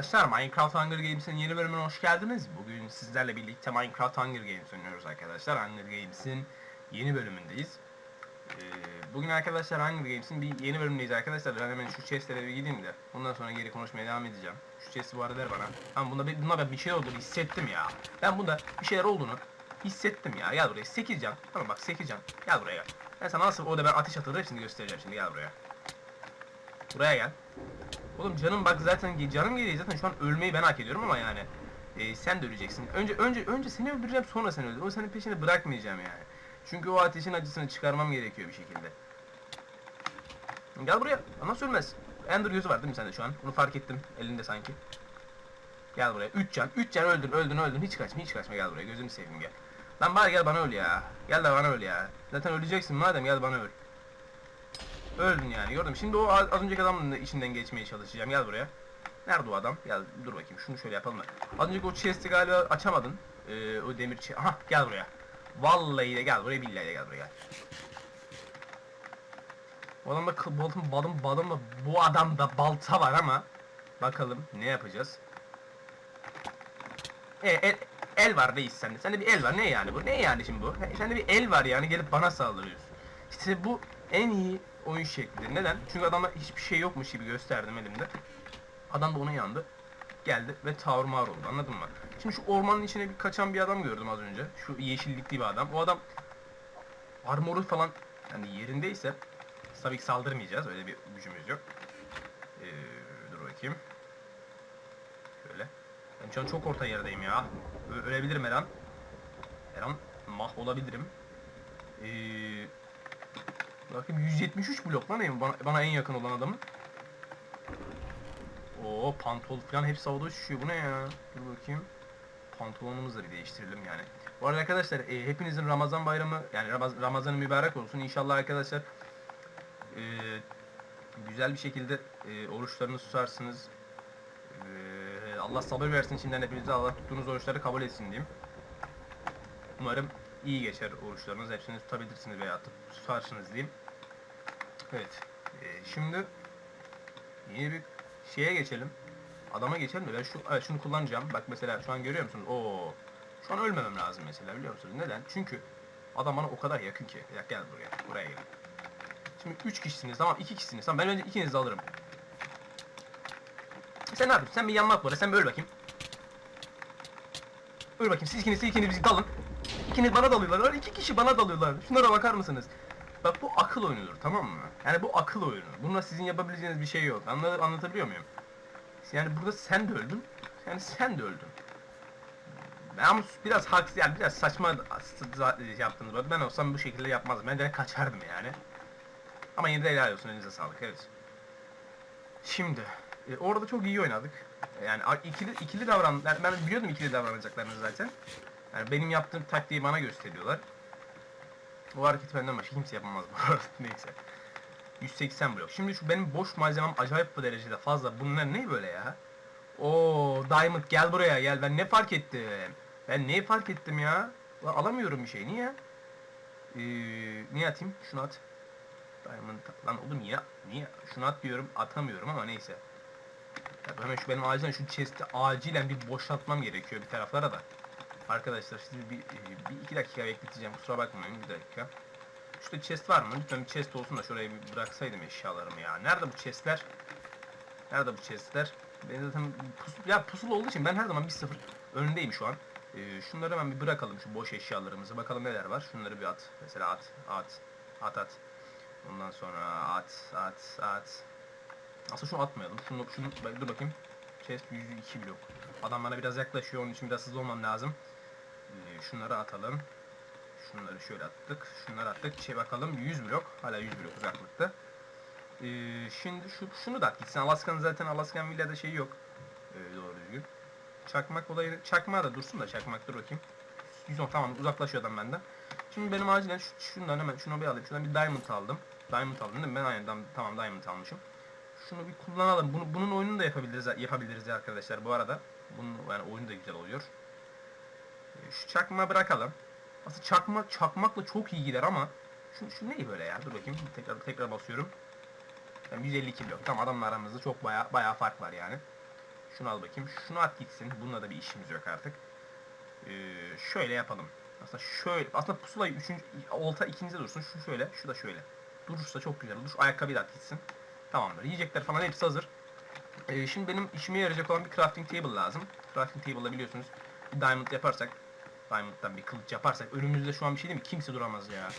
arkadaşlar Minecraft Hunger Games'in yeni bölümüne hoş geldiniz. Bugün sizlerle birlikte Minecraft Hunger Games oynuyoruz arkadaşlar. Hunger Games'in yeni bölümündeyiz. Ee, bugün arkadaşlar Hunger Games'in bir yeni bölümündeyiz arkadaşlar. Ben hemen şu chestlere bir gideyim de ondan sonra geri konuşmaya devam edeceğim. Şu chest'i bu arada bana. Tamam bunda, bir- bunda bir şey olduğunu hissettim ya. Ben bunda bir şeyler olduğunu hissettim ya. Gel buraya 8 can. Tamam bak 8 can. Gel buraya gel. Ben sana nasıl orada ben ateş atılır hepsini göstereceğim şimdi gel buraya. Buraya gel. Oğlum canım bak zaten canım gereği zaten şu an ölmeyi ben hak ediyorum ama yani e, sen de öleceksin. Önce önce önce seni öldüreceğim sonra seni öldüreceğim. O senin peşini bırakmayacağım yani. Çünkü o ateşin acısını çıkarmam gerekiyor bir şekilde. Gel buraya. Nasıl ölmez? Ender gözü var değil mi sende şu an? Bunu fark ettim elinde sanki. Gel buraya. 3 can. 3 can öldün öldün öldün. Hiç kaçma hiç kaçma gel buraya. Gözünü seveyim gel. Lan bari gel bana öl ya. Gel de bana öl ya. Zaten öleceksin madem gel bana öl. Öldün yani gördüm. Şimdi o az önceki adamın da içinden geçmeye çalışacağım. Gel buraya. Nerede o adam? Gel dur bakayım. Şunu şöyle yapalım da. Az önceki o chest'i galiba açamadın. Ee, o demir chest. Aha gel buraya. Vallahi de gel buraya billahi de gel buraya gel. Bu adamda balım balım balım bu adamda balta var ama bakalım ne yapacağız. E, el, el var reis sende. Sende bir el var. Ne yani bu? Ne yani şimdi bu? Sende bir el var yani gelip bana saldırıyorsun. İşte bu en iyi oyun şeklidir. Neden? Çünkü adama hiçbir şey yokmuş gibi gösterdim elimde. Adam da ona yandı. Geldi ve tavır oldu anladın mı? Şimdi şu ormanın içine bir kaçan bir adam gördüm az önce. Şu yeşillikli bir adam. O adam armoru falan yani yerindeyse tabii ki saldırmayacağız. Öyle bir gücümüz yok. Ee, dur bakayım. Şöyle. Ben şu an çok orta yerdeyim ya. Ö- ölebilirim. Her an mahvolabilirim. Ee, bakayım 173 blok lan en- bana, bana en yakın olan adamın. Oo pantol falan hepsi havada uçuşuyor. Bu ne ya? Dur bakayım. Pantolonumuzu da bir değiştirelim yani. Bu arada arkadaşlar e, hepinizin Ramazan bayramı yani Ramaz- Ramazanı mübarek olsun. İnşallah arkadaşlar e, güzel bir şekilde e, oruçlarını tutarsınız. E, Allah sabır versin şimdiden hepinize Allah tuttuğunuz oruçları kabul etsin diyeyim. Umarım iyi geçer oruçlarınız. Hepsini tutabilirsiniz veya tut- tutarsınız diyeyim. Evet. e, şimdi yeni bir şeye geçelim. Adama geçelim de ben şu evet, şunu kullanacağım. Bak mesela şu an görüyor musunuz? Oo. Şu an ölmemem lazım mesela biliyor musunuz? Neden? Çünkü adam bana o kadar yakın ki. Ya gel buraya. Buraya gel. Şimdi 3 kişisiniz tamam 2 kişisiniz tamam ben önce ikinizi alırım. Sen ne yapıyorsun? Sen bir yanmak var. Sen bir öl bakayım. Öl bakayım. Siz ikiniz, siz ikiniz bizi dalın. İkiniz bana dalıyorlar. İki kişi bana dalıyorlar. Şunlara bakar mısınız? Bak bu akıl oyunudur tamam mı? Yani bu akıl oyunu. Bununla sizin yapabileceğiniz bir şey yok. Anla, anlatabiliyor muyum? Yani burada sen de öldün. Yani sen de öldün. Ben biraz haksız yani biraz saçma yaptınız. Ben olsam bu şekilde yapmazdım. Ben direkt kaçardım yani. Ama yine de helal olsun elinize sağlık evet. Şimdi e, orada çok iyi oynadık. Yani ikili ikili davran yani ben biliyordum ikili davranacaklarını zaten. Yani benim yaptığım taktiği bana gösteriyorlar. Bu hareketi benden başka kimse yapamaz bu arada. Neyse. 180 blok. Şimdi şu benim boş malzemem acayip bir derecede fazla. Bunlar ne böyle ya? Oo Diamond gel buraya gel. Ben ne fark ettim? Ben neyi fark ettim ya? Lan alamıyorum bir şey. Niye? Ee, niye atayım? Şunu at. Diamond lan oğlum niye? Niye? Şunu at diyorum. Atamıyorum ama neyse. Ya hemen şu benim acilen şu chest'i acilen bir boşaltmam gerekiyor bir taraflara da. Arkadaşlar sizi bir, bir iki dakika bekleteceğim. Kusura bakmayın bir dakika. Şurada chest var mı? Lütfen bir chest olsun da şuraya bir bıraksaydım eşyalarımı ya. Nerede bu chestler? Nerede bu chestler? Ben zaten pus, ya pusul olduğu için ben her zaman bir sıfır önündeyim şu an. Ee, şunları hemen bir bırakalım şu boş eşyalarımızı. Bakalım neler var. Şunları bir at. Mesela at, at, at, at. Ondan sonra at, at, at. Aslında şunu atmayalım. Şunu, şunu dur bakayım. Chest 102 blok. Adam bana biraz yaklaşıyor. Onun için biraz hızlı olmam lazım. Ee, şunları atalım. Şunları şöyle attık. Şunları attık. Şey bakalım 100 blok. Hala 100 blok uzaklıkta. Ee, şimdi şu şunu da at gitsin. Alaska'nın zaten Alaskan Villa'da şey yok. Ee, doğru düzgün. Çakmak olayı çakmağı da dursun da çakmak dur bakayım. 110 tamam uzaklaşıyor adam benden. Şimdi benim acilen şu, şundan hemen şunu bir alayım. Şuradan bir diamond aldım. Diamond aldım değil mi? Ben aynen tamam diamond almışım. Şunu bir kullanalım. Bunu, bunun oyununu da yapabiliriz yapabiliriz arkadaşlar bu arada. Bunun yani oyunu da güzel oluyor. Şu çakmağı bırakalım. Aslında çakma çakmakla çok iyi gider ama şu, şu ne böyle ya? Dur bakayım. Tekrar tekrar basıyorum. Yani 152 blok. Tam adamla aramızda çok baya baya fark var yani. Şunu al bakayım. Şunu at gitsin. Bununla da bir işimiz yok artık. Ee, şöyle yapalım. Aslında şöyle. Aslında pusulayı üçüncü, olta ikincide dursun. Şu şöyle. Şu da şöyle. Durursa çok güzel olur. Şu ayakkabıyı da at gitsin. Tamamdır. Yiyecekler falan hepsi hazır. Ee, şimdi benim işime yarayacak olan bir crafting table lazım. Crafting table'la biliyorsunuz bir diamond yaparsak Diamond'dan bir kılıç yaparsak önümüzde şu an bir şey değil mi? Kimse duramaz ya.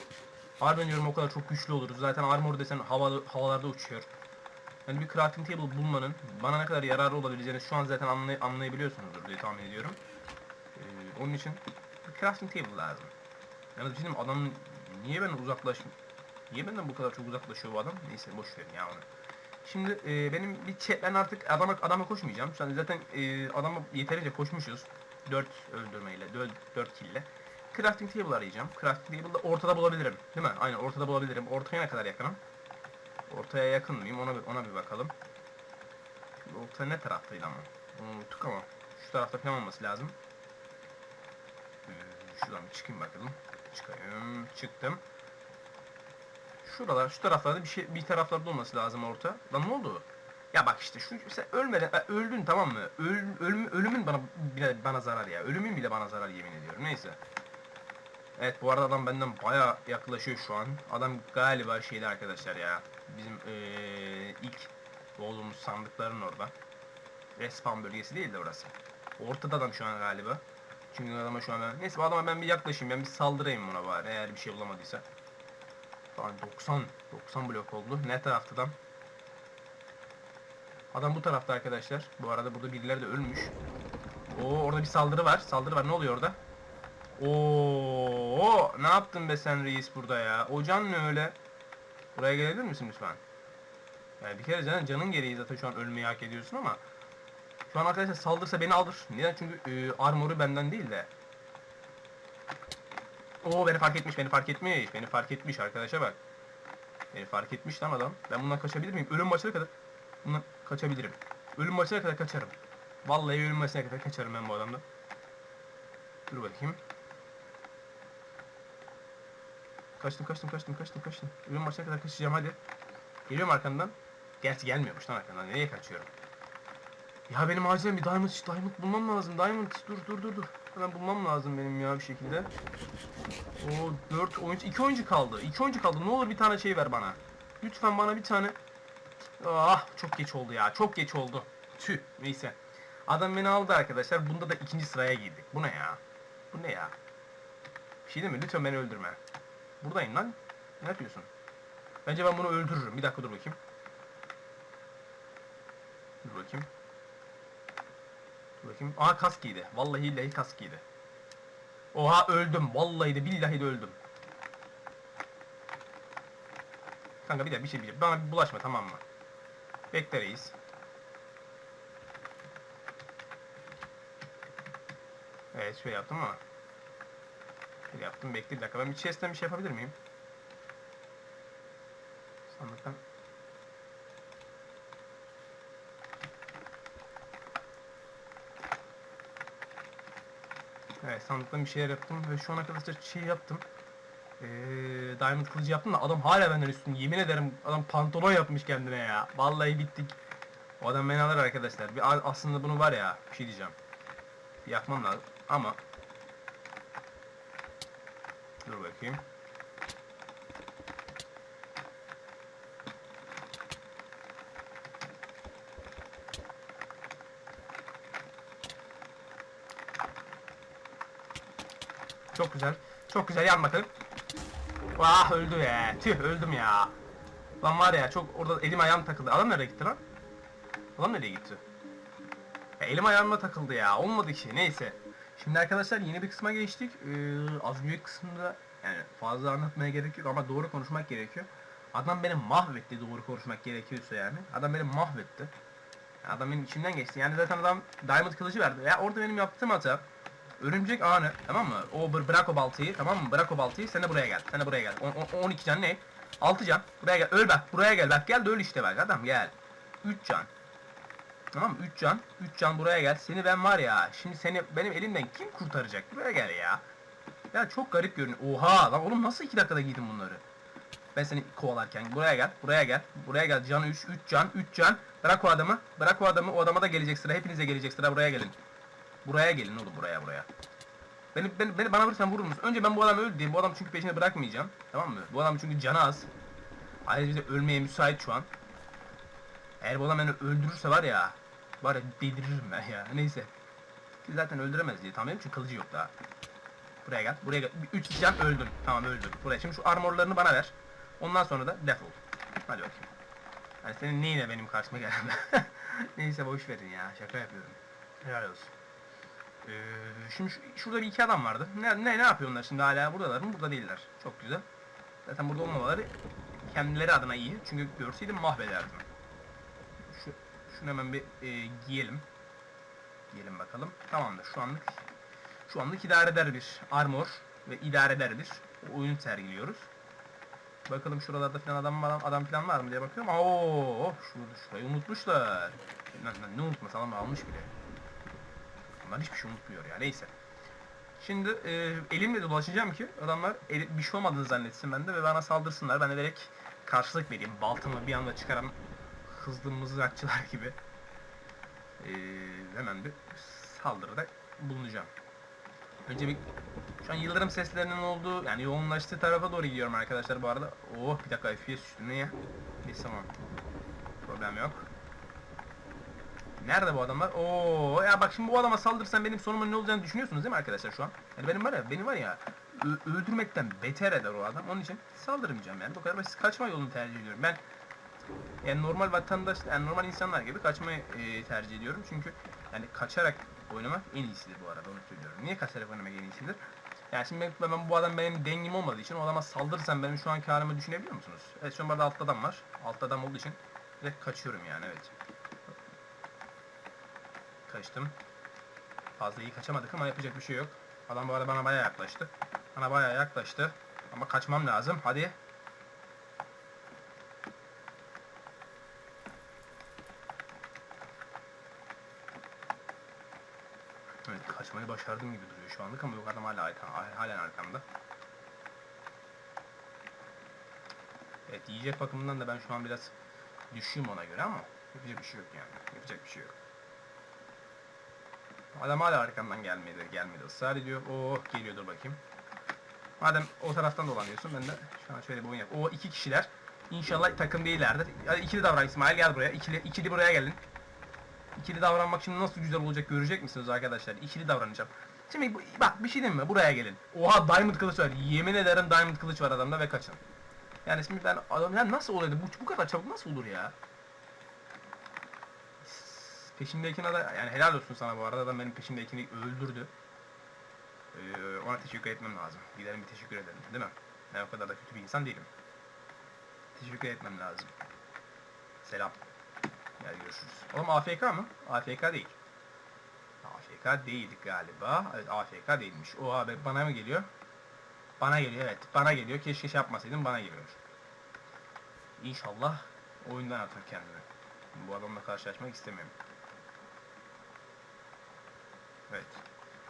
Harbiden diyorum o kadar çok güçlü oluruz. Zaten armor desen havalı, havalarda uçuyor. Yani bir crafting table bulmanın bana ne kadar yararlı olabileceğini şu an zaten anlay anlayabiliyorsunuzdur diye tahmin ediyorum. Ee, onun için bir crafting table lazım. Yani bizim adam niye benden uzaklaş Niye benden bu kadar çok uzaklaşıyor bu adam? Neyse boş verin ya onu. Şimdi e, benim bir chat ben artık adama adama koşmayacağım. Şu an zaten e, adama yeterince koşmuşuz. 4 öldürmeyle, 4, 4 kille. Crafting table arayacağım. Crafting table'da ortada bulabilirim. Değil mi? Aynen ortada bulabilirim. Ortaya ne kadar yakınım? Ortaya yakın mıyım? Ona bir, ona bir bakalım. Orta ne taraftaydı ama? Unuttuk ama. Şu tarafta falan olması lazım. Ee, Şuradan bir çıkayım bakalım. Çıkayım. Çıktım. Şuralar, şu taraflarda bir şey, bir taraflarda olması lazım orta. Lan ne oldu? Ya bak işte şu sen ölmeden öldün tamam mı? Öl, ölüm, ölümün bana bile bana zarar ya. Ölümün bile bana zarar yemin ediyorum. Neyse. Evet bu arada adam benden baya yaklaşıyor şu an. Adam galiba şeyde arkadaşlar ya. Bizim eee, ilk doğduğumuz sandıkların orada. Respawn bölgesi değil de orası. Ortada adam şu an galiba. Çünkü adama şu an. Neyse bu adama ben bir yaklaşayım. Ben bir saldırayım buna bari eğer bir şey bulamadıysa. Tamam 90 90 blok oldu. Ne taraftadan? Adam bu tarafta arkadaşlar. Bu arada burada birileri de ölmüş. Oo orada bir saldırı var. Saldırı var. Ne oluyor orada? Oo ne yaptın be sen reis burada ya? O can ne öyle? Buraya gelebilir misin lütfen? Yani bir kere canın, canın gereği zaten şu an ölmeyi hak ediyorsun ama şu an arkadaşlar saldırsa beni alır. Neden? Çünkü e, armoru benden değil de. Oo beni fark etmiş, beni fark etmiş, beni fark etmiş arkadaşa bak. Beni fark etmiş lan adam. Ben bundan kaçabilir miyim? Ölüm maçına kadar bundan kaçabilirim. Ölüm maçına kadar kaçarım. Vallahi ölüm maçına kadar kaçarım ben bu adamdan. Dur bakayım. Kaçtım kaçtım kaçtım kaçtım kaçtım. Ölüm maçına kadar kaçacağım hadi. Geliyorum arkandan. Gerçi gelmiyormuş lan arkandan. Nereye kaçıyorum? Ya benim acilen bir diamond, diamond bulmam lazım. Diamond dur dur dur dur. Hemen bulmam lazım benim ya bir şekilde. O 4 oyuncu, 2 oyuncu kaldı. 2 oyuncu kaldı. Ne olur bir tane şey ver bana. Lütfen bana bir tane. Ah çok geç oldu ya. Çok geç oldu. Tüh neyse. Adam beni aldı arkadaşlar. Bunda da ikinci sıraya girdik. Bu ne ya? Bu ne ya? Bir şey değil mi? Lütfen beni öldürme. Buradayım lan. Ne yapıyorsun? Bence ben bunu öldürürüm. Bir dakika dur bakayım. Dur bakayım. Dur bakayım. Aa kask giydi. Vallahi billahi kask giydi. Oha öldüm. Vallahi de billahi de öldüm. Kanka bir de bir şey bir Bana bir bulaşma tamam mı? Bekle reis. Evet şöyle yaptım ama. Şöyle yaptım bekle bir dakika. Ben bir bir şey yapabilir miyim? Sandıktan. Evet sandıktan bir şeyler yaptım ve şu ana kadar da şey yaptım. Ee, diamond kılıcı yaptım da adam hala benden üstün. Yemin ederim adam pantolon yapmış kendine ya. Vallahi bittik. O adam beni alır arkadaşlar. Bir aslında bunu var ya bir şey diyeceğim. Bir yapmam lazım ama Dur bakayım. Çok güzel. Çok güzel yan bakalım. Vah öldü ya. Tüh öldüm ya. Lan var ya çok orada elim ayağım takıldı. Adam nereye gitti lan? Adam nereye gitti? Ya elim ayağıma takıldı ya. Olmadı ki. Neyse. Şimdi arkadaşlar yeni bir kısma geçtik. Ee, az büyük kısmında yani fazla anlatmaya gerek yok ama doğru konuşmak gerekiyor. Adam beni mahvetti doğru konuşmak gerekiyorsa yani. Adam beni mahvetti. Adam benim içimden geçti. Yani zaten adam diamond kılıcı verdi. Ya orada benim yaptığım hata örümcek ağını tamam mı? O bır- bırak o baltayı tamam mı? Bırak o baltayı sen de buraya gel. Sen de buraya gel. O, o- 12 can ne? 6 can. Buraya gel. Öl bak. Buraya gel. Bak gel de öl işte bak. Adam gel. 3 can. Tamam mı? 3 can. 3 can buraya gel. Seni ben var ya. Şimdi seni benim elimden kim kurtaracak? Buraya gel ya. Ya çok garip görünüyor. Oha lan oğlum nasıl 2 dakikada giydin bunları? Ben seni kovalarken buraya gel, buraya gel, buraya gel. Can 3, 3 can, 3 can. Bırak o adamı, bırak o adamı. O adama da gelecek sıra. Hepinize gelecek sıra. Buraya gelin. Buraya gelin oğlum buraya buraya. Beni, beni, beni bana vurursan vurur musun? Önce ben bu adamı öldüreyim. Bu adam çünkü peşini bırakmayacağım. Tamam mı? Bu adam çünkü canı az. Ayrıca ölmeye müsait şu an. Eğer bu adam beni öldürürse var ya. Var ya deliririm ben ya. Neyse. Ki Zaten öldüremez diye tahmin çünkü kılıcı yok daha. Buraya gel. Buraya gel. 3 can öldün. Tamam öldün. Buraya. Şimdi şu armorlarını bana ver. Ondan sonra da defol. Hadi bakayım. Hani senin neyine benim karşıma gelen Neyse boş verin ya. Şaka yapıyorum. Helal olsun. Ee, şimdi şu- şurada bir iki adam vardı. Ne, ne, ne yapıyorlar şimdi hala buradalar mı? Burada değiller. Çok güzel. Zaten burada olmamaları kendileri adına iyi. Çünkü görseydim mahvederdim. Şu, şunu hemen bir e, giyelim. Giyelim bakalım. Tamamdır. Şu anlık şu anlık idare eder bir armor ve idare eder bir oyun sergiliyoruz. Bakalım şuralarda falan adam var, adam falan var mı diye bakıyorum. Oo, oh, şurada şurayı unutmuşlar. Ne unutmasa adam almış bile. Bunlar hiçbir şey unutmuyor ya. Neyse. Şimdi e, elimle dolaşacağım ki adamlar eli- bir şey olmadığını zannetsin bende ve bana saldırsınlar. Ben de direkt karşılık vereyim. Baltamı bir anda çıkaran hızlı mızrakçılar gibi. E, hemen bir saldırıda bulunacağım. Önce bir şu an yıldırım seslerinin olduğu yani yoğunlaştığı tarafa doğru gidiyorum arkadaşlar bu arada. Oh bir dakika FPS düştü niye? Neyse tamam. Problem yok. Nerede bu adamlar? Oo ya bak şimdi bu adama saldırırsan benim sonumun ne olacağını düşünüyorsunuz değil mi arkadaşlar şu an? Yani benim var ya benim var ya öldürmekten beter eder o adam. Onun için saldırmayacağım yani. Bu kadar basit kaçma yolunu tercih ediyorum. Ben yani normal vatandaş, yani normal insanlar gibi kaçmayı e, tercih ediyorum. Çünkü yani kaçarak oynamak en iyisidir bu arada onu söylüyorum. Niye kaçarak oynamak en iyisidir? Yani şimdi ben, ben bu adam benim dengim olmadığı için o adama saldırırsam benim şu anki halimi düşünebiliyor musunuz? Evet şu an burada altta adam var. Altta adam olduğu için direkt kaçıyorum yani evet. Kaçtım. Fazla iyi kaçamadık ama yapacak bir şey yok. Adam bu arada bana bayağı yaklaştı. Bana bayağı yaklaştı. Ama kaçmam lazım. Hadi. Evet kaçmayı başardım gibi duruyor şu anlık ama yok adam hala halen arkamda. Evet yiyecek bakımından da ben şu an biraz düşüğüm ona göre ama yapacak bir şey yok yani. Yapacak bir şey yok. Adam hala arkamdan gelmedi, gelmedi ısrar ediyor. Oh geliyordur bakayım. Madem o taraftan dolanıyorsun ben de şu an şöyle bir oyun yap. O iki kişiler. İnşallah takım değillerdir. Hadi ikili davran İsmail gel buraya. İkili, ikili buraya gelin. İkili davranmak şimdi nasıl güzel olacak görecek misiniz arkadaşlar? İkili davranacağım. Şimdi bu- bak bir şey diyeyim mi? Buraya gelin. Oha diamond kılıç var. Yemin ederim diamond kılıç var adamda ve kaçın. Yani şimdi ben adam ya nasıl oluyordu? Bu, bu kadar çabuk nasıl olur ya? Peşimdekine de yani helal olsun sana bu arada adam benim peşimdekini öldürdü. Ee, ona teşekkür etmem lazım. Gidelim bir teşekkür edelim değil mi? Ben o kadar da kötü bir insan değilim. Teşekkür etmem lazım. Selam. Gel görüşürüz. Oğlum AFK mı? AFK değil. AFK değildik galiba. Evet AFK değilmiş. O abi bana mı geliyor? Bana geliyor evet. Bana geliyor. Keşke şey yapmasaydım bana geliyor. İnşallah oyundan atar kendini. Bu adamla karşılaşmak istemiyorum. Evet.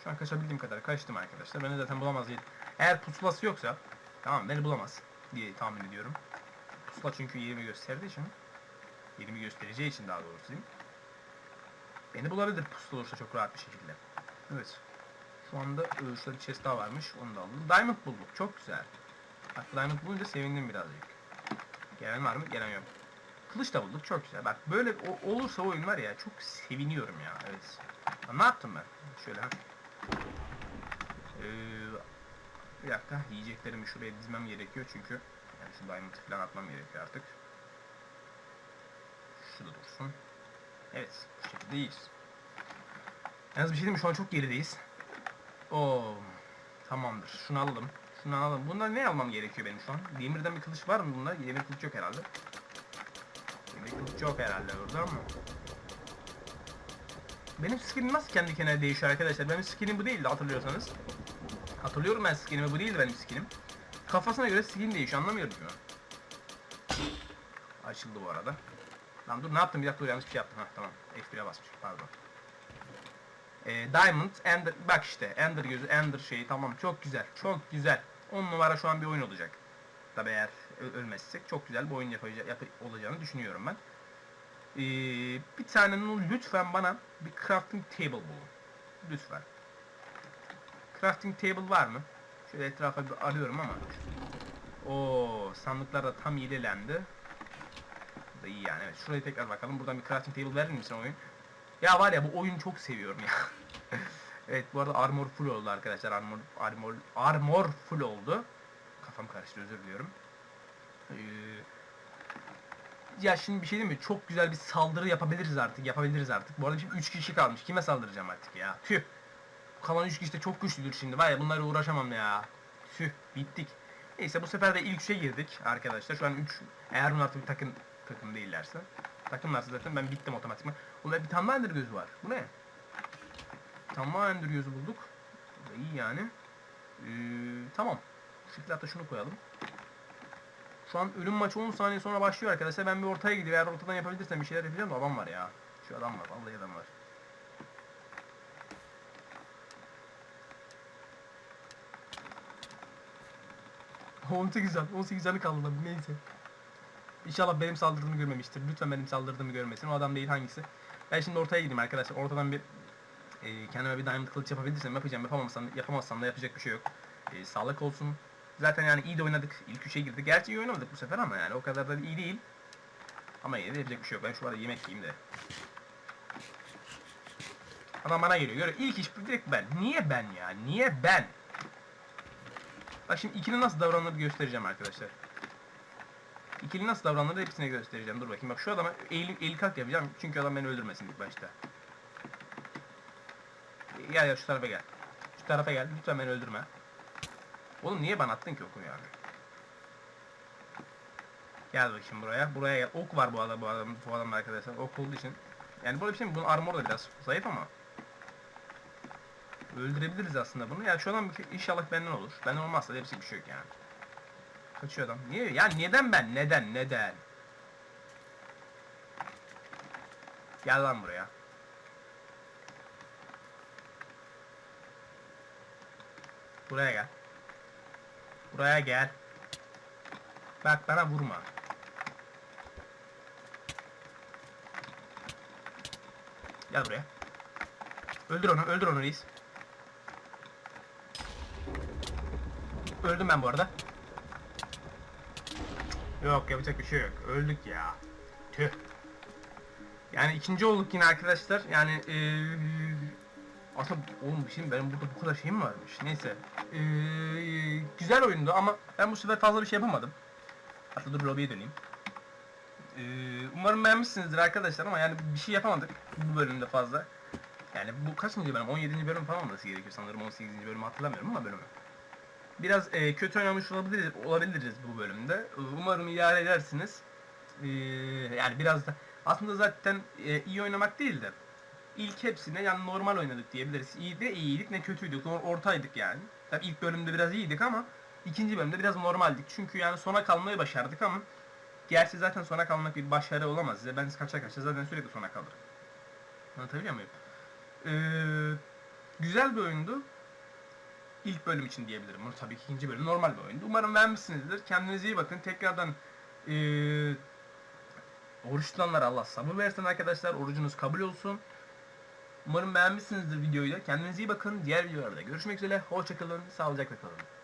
Şu an kaçabildiğim kadar kaçtım arkadaşlar. Beni zaten bulamaz diye. Eğer pusulası yoksa tamam beni bulamaz diye tahmin ediyorum. Pusula çünkü yerimi gösterdiği için yerimi göstereceği için daha doğrusu diyeyim. Beni bulabilir pusula olursa çok rahat bir şekilde. Evet. Şu anda e, şurada bir chest daha varmış. Onu da aldım. Diamond bulduk. Çok güzel. Bak Diamond bulunca sevindim birazcık. Gelen var mı? Gelen yok. Kılıç da bulduk. Çok güzel. Bak böyle olursa oyun var ya çok seviniyorum ya. Evet. Ha, ne yaptım ben? Şöyle ha. Ee, bir dakika. Yiyeceklerimi şuraya dizmem gerekiyor çünkü yani şu diamond falan atmam gerekiyor artık. Şu da dursun. Evet. Bu şekilde iyiyiz. Yalnız bir şey diyeyim? Şu an çok gerideyiz. Oo, tamamdır. Şunu alalım. Şunu alalım. Bunlar ne almam gerekiyor benim şu an? Demirden bir kılıç var mı bunda? Demir kılıç yok herhalde. Demir kılıç yok herhalde burada ama. Benim skinim nasıl kendi kendine değişiyor arkadaşlar? Benim skinim bu değildi hatırlıyorsanız. Hatırlıyorum ben skinimi bu değildi benim skinim. Kafasına göre skin değişiyor anlamıyorum an. Açıldı bu arada. Lan dur ne yaptım bir dakika dur yanlış bir şey yaptım. Ha tamam. F1'e basmışım pardon. Ee, Diamond, Ender, bak işte Ender gözü, Ender şeyi tamam çok güzel, çok güzel. 10 numara şu an bir oyun olacak. Tabi eğer ölmezsek çok güzel bir oyun yapacak, yap- olacağını düşünüyorum ben. Ee, bir tane lütfen bana bir crafting table bulun. Lütfen. Crafting table var mı? Şöyle etrafa bir arıyorum ama. O sandıklar da tam iyilelendi. Bu da iyi yani. Evet, şuraya tekrar bakalım. Buradan bir crafting table verir misin oyun? Ya var ya bu oyunu çok seviyorum ya. evet bu arada armor full oldu arkadaşlar. Armor armor armor full oldu. Kafam karıştı özür diliyorum. Ee, ya şimdi bir şey değil mi? Çok güzel bir saldırı yapabiliriz artık. Yapabiliriz artık. Bu arada şimdi 3 kişi kalmış. Kime saldıracağım artık ya? Tüh. Kalan 3 kişi de çok güçlüdür şimdi. Var ya bunlarla uğraşamam ya. Tüh bittik. Neyse bu sefer de ilk 3'e girdik arkadaşlar. Şu an 3 eğer bunlar tabii takım takım değillerse. Takımlarsa zaten ben bittim otomatikman. Ulan bir ender gözü var. Bu ne? Ender gözü bulduk. Bu da iyi yani. Ee, tamam. Şu şunu koyalım. Şu an ölüm maçı 10 saniye sonra başlıyor arkadaşlar. Ben bir ortaya gidiyorum. Eğer ortadan yapabilirsem bir şeyler yapacağım da adam var ya. Şu adam var. Vallahi adam var. ...18 can. 18 canı kaldı lan. Neyse. İnşallah benim saldırdığımı görmemiştir. Lütfen benim saldırdığımı görmesin. O adam değil hangisi. Ben şimdi ortaya gideyim arkadaşlar. Ortadan bir e, kendime bir diamond kılıç yapabilirsem yapacağım. Yapamazsam, yapamazsam da yapacak bir şey yok. E, sağlık olsun. Zaten yani iyi de oynadık. İlk üçe girdik. Gerçi iyi oynamadık bu sefer ama yani o kadar da iyi değil. Ama yine de yapacak bir şey yok. Ben şu arada yemek yiyeyim de. Adam bana geliyor. Göre ilk iş direkt ben. Niye ben ya? Niye ben? Bak şimdi ikili nasıl davranır göstereceğim arkadaşlar. İkili nasıl davranır hepsine göstereceğim. Dur bakayım. Bak şu adama eğil, eğil kalk yapacağım. Çünkü adam beni öldürmesin ilk başta. Gel gel şu tarafa gel. Şu tarafa gel. Lütfen beni öldürme. Oğlum niye bana attın ki oku yani? Gel bakayım buraya. Buraya gel. Ok var bu adam bu adam bu adamda arkadaşlar. Ok olduğu için. Yani böyle bir şey mi? Bunun armor da biraz zayıf ama. Öldürebiliriz aslında bunu. Yani şu adam bir- inşallah benden olur. Benden olmazsa yapacak bir şey yok yani. Kaçıyor adam. Niye? Ya neden ben? Neden? Neden? Gel lan buraya. Buraya gel. Buraya gel. Bak bana vurma. Gel buraya. Öldür onu, öldür onu reis. Öldüm ben bu arada. Yok yapacak bir şey yok. Öldük ya. Tüh. Yani ikinci olduk yine arkadaşlar. Yani eee aslında oğlum şimdi benim burada bu kadar şeyim varmış. Neyse. Eee güzel oyundu ama ben bu sefer fazla bir şey yapamadım. Hatta dur lobiye döneyim. Eee, umarım beğenmişsinizdir arkadaşlar ama yani bir şey yapamadık bu bölümde fazla. Yani bu kaçıncı bölüm? 17. bölüm falan olması gerekiyor sanırım 18. bölümü hatırlamıyorum ama bölümü. Biraz e, kötü oynamış olabilir, olabiliriz bu bölümde. Umarım idare edersiniz. Ee, yani biraz da aslında zaten e, iyi oynamak değil de ilk hepsine yani normal oynadık diyebiliriz. İyi de iyiydik ne kötüydük. Or- ortaydık yani. Tabii ilk bölümde biraz iyiydik ama ikinci bölümde biraz normaldik. Çünkü yani sona kalmayı başardık ama gerçi zaten sona kalmak bir başarı olamaz. Size ben kaça kaça zaten sürekli sona kalırım. Anlatabiliyor muyum? Ee, güzel bir oyundu. İlk bölüm için diyebilirim. Ama tabii ki ikinci bölüm normal bir oyundu. Umarım beğenmişsinizdir. Kendinize iyi bakın. Tekrardan ee, oruç Allah sabır versin arkadaşlar. Orucunuz kabul olsun. Umarım beğenmişsinizdir videoyu. Kendinize iyi bakın. Diğer videolarda görüşmek üzere. Hoşçakalın. Sağlıcakla kalın.